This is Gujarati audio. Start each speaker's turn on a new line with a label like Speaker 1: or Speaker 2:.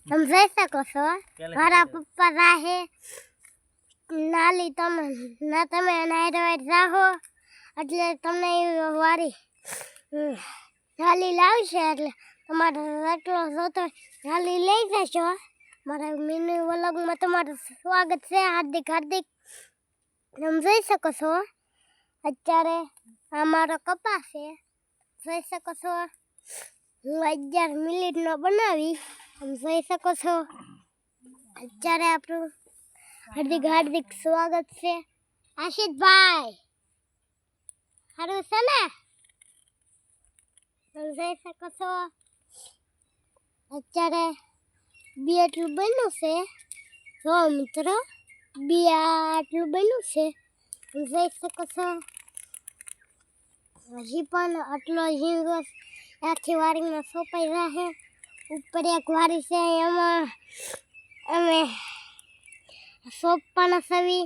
Speaker 1: તમે જઈ શકો છો મારા પપ્પા રાહે નાલી તમે ના તમે નાયર વાયર રાહો એટલે તમને વારી નાલી લાવશે એટલે તમારો એટલો જોતો નાલી લઈ જશો મારા મિની વલોગમાં તમારું સ્વાગત છે હાર્દિક હાર્દિક તમે જોઈ શકો છો અત્યારે આ મારો કપાસ છે જોઈ શકો છો હું અગિયાર મિનિટનો બનાવી તમે જોઈ શકો છો? અત્યારે આપણું હાર્દિક હાર્દિક સ્વાગત છે. આશિષભાઈ! સારું છે ને? જોઈ શકો છો? અત્યારે બી આટલું બન્યું છે. જો મિત્રો, બી આટલું બન્યું છે. જોઈ શકો છો? હજી પણ આટલો ઝીંગો આખી વાડીમાં સોંપાઈ રહે. ઉપર એક વાડી છે એમાં અમે પણ સવી.